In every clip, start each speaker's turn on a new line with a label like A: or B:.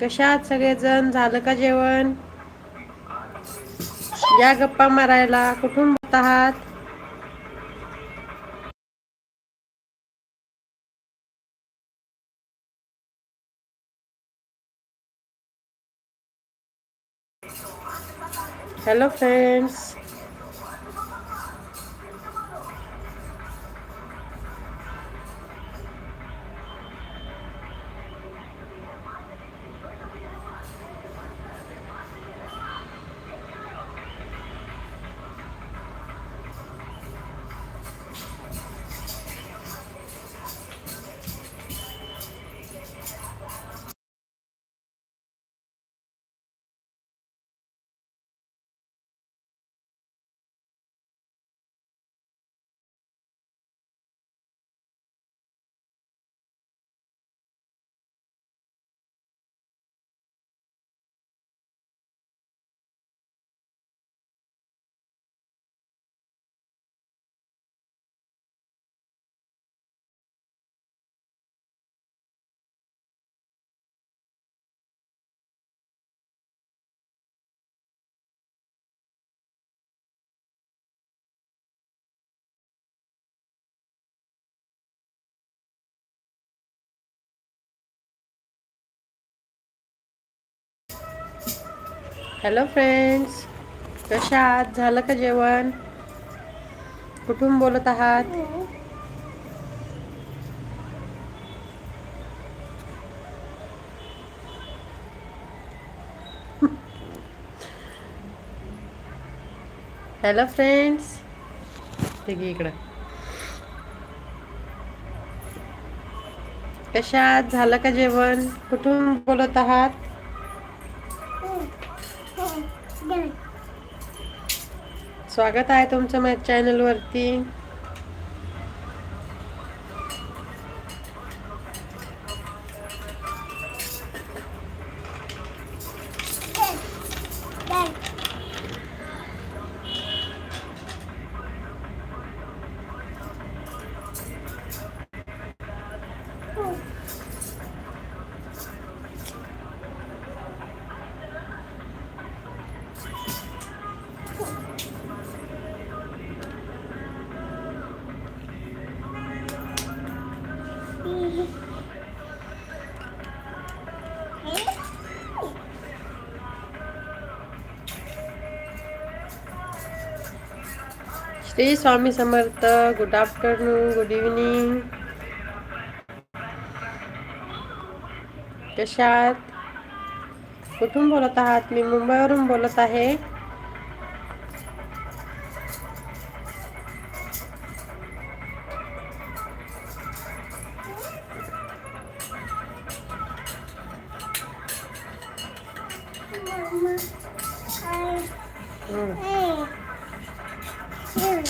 A: कशात सगळेजण? झालं का जेवण? या गप्पा मारायला. कुठून बोलत आहात? हॅलो फ्रेंड्स हॅलो फ्रेंड्स कशा आहात झालं का जेवण? कुठून बोलत आहात? हॅलो फ्रेंड्स ते घे इकडं. आहात झालं का जेवण? कुठून बोलत आहात? स्वागत आहे तुमचं माझ्या चॅनलवरती Shri Swami Samarth good afternoon good evening कशात? कुठून बोलत आहात? मी मुंबईवरून बोलत आहे. काय?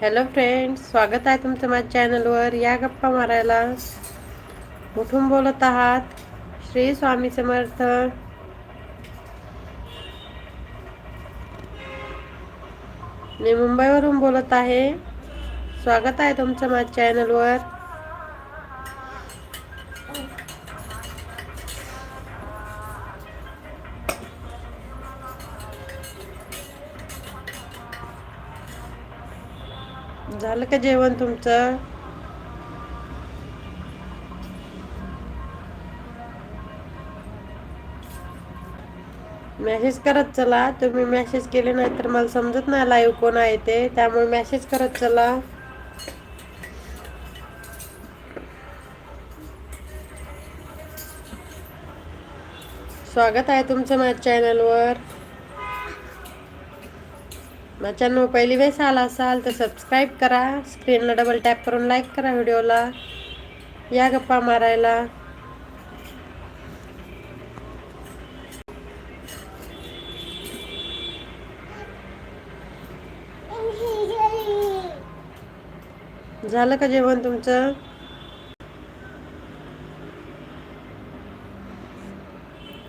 A: हॅलो फ्रेंड्स स्वागत आहे तुमचं माझ्या चॅनलवर या गप्पा मारायला कुठून बोलत आहात. श्री स्वामी समर्थ. मी मुंबईवरून बोलत आहे. स्वागत आहे तुमचं माझ्या चॅनलवर. झालं का जेवण तुमचं? मेसेज करत चला. तुम्ही मेसेज केले नाही तर मला समजत नाही लाईव्ह कोण आहे ते. त्यामुळे मेसेज करत चला. स्वागत आहे तुमचं माझ्या चॅनलवर माझ्या चॅनल पहिली वेळेस आला असाल तर सबस्क्राईब करा. स्क्रीनला डबल टॅप करून लाईक करा व्हिडिओला या गप्पा मारायला. झालं का जेवण तुमचं?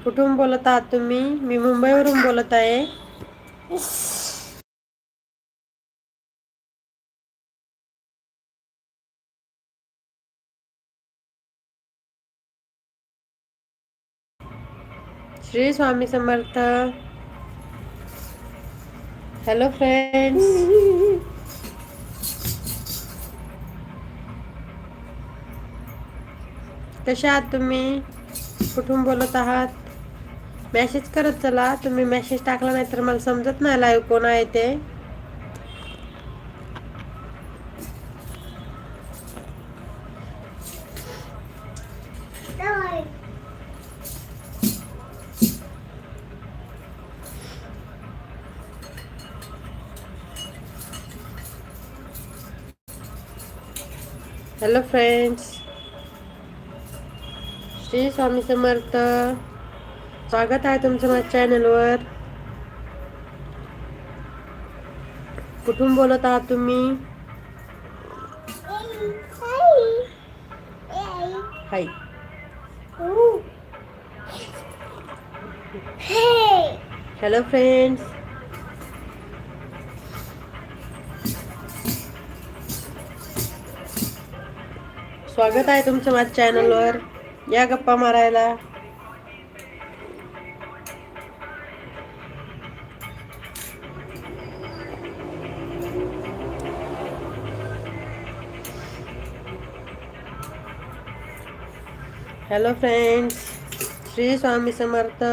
A: कुठून बोलत आहात तुम्ही? मी मुंबईवरून बोलत आहे. श्री स्वामी समर्थ. हॅलो फ्रेंड्स कशा आहात तुम्ही? कुठून बोलत आहात? मेसेज करत चला. तुम्ही मेसेज टाकला नाही तर मला समजत नाही लाईव्ह कोण आहे ते. Hello friends Shri Swami Samarth. स्वागत आहे तुमचं माझ्या चॅनलवर कुठून बोलत आहात तुम्ही? हाय. हॅलो फ्रेंड्स स्वागत आहे तुमचं माझ्या चॅनलवर या गप्पा मारायला. Hello friends Shri Swami Samarth.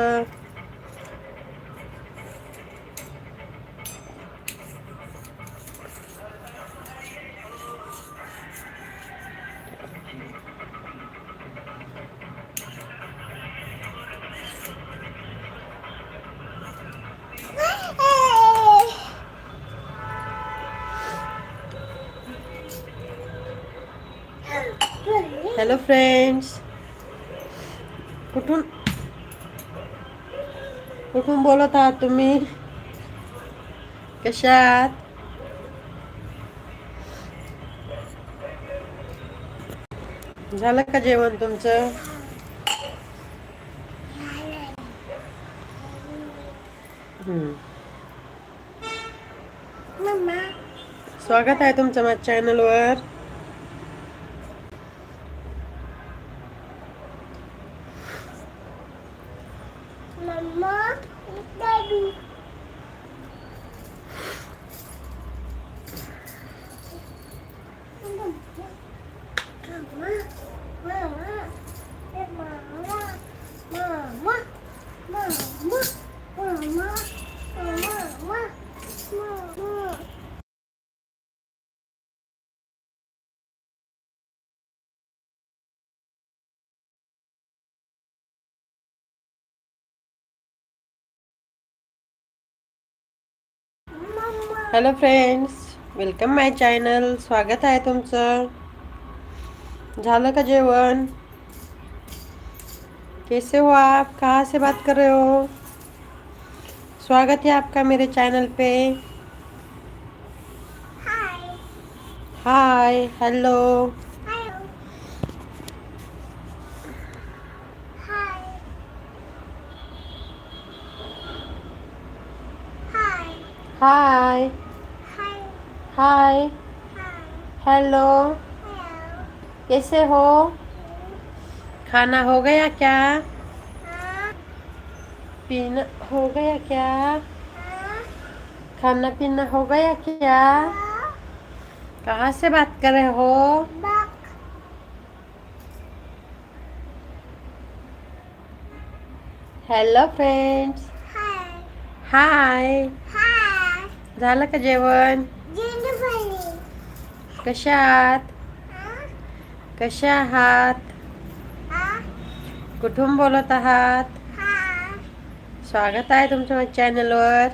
A: Hello friends कुठून कुठून बोलत आहात तुम्ही? कशात झालं का जेवण तुमचं. स्वागत आहे तुमचं माझ्या चॅनलवर
B: মা এটা
A: hello friends welcome my channel स्वागत आहे तुमचं झालं का जेवण? कैसे हो आप? कहाँ से बात कर रहे हो? स्वागत है आपका मेरे चैनल पे. Hi hello. Hi. Hi hello कैसे हो? खाना हो गया क्या? पीना हो गया क्या? खाना पीना हो गया क्या?
B: Huh?
A: कहाँ से बात कर रहे हो. Hello friends. हाय. झालं का जेवण?
B: Jennifer.
A: कशा आहात? कशा आहात? कुठून बोलत आहात? स्वागत आहे तुमच्या चॅनलवर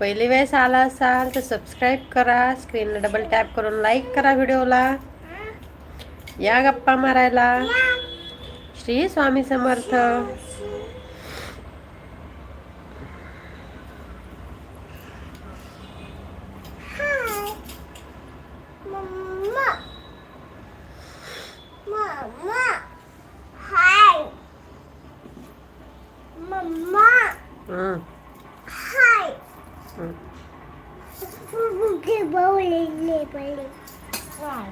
A: पहिली वेळेस आला असाल तर सबस्क्राईब करा स्क्रीनला डबल टॅप करून लाईक करा व्हिडिओला या गप्पा मारायला. श्री स्वामी समर्थ.
B: Hi. Hmm. Bowling. Wow.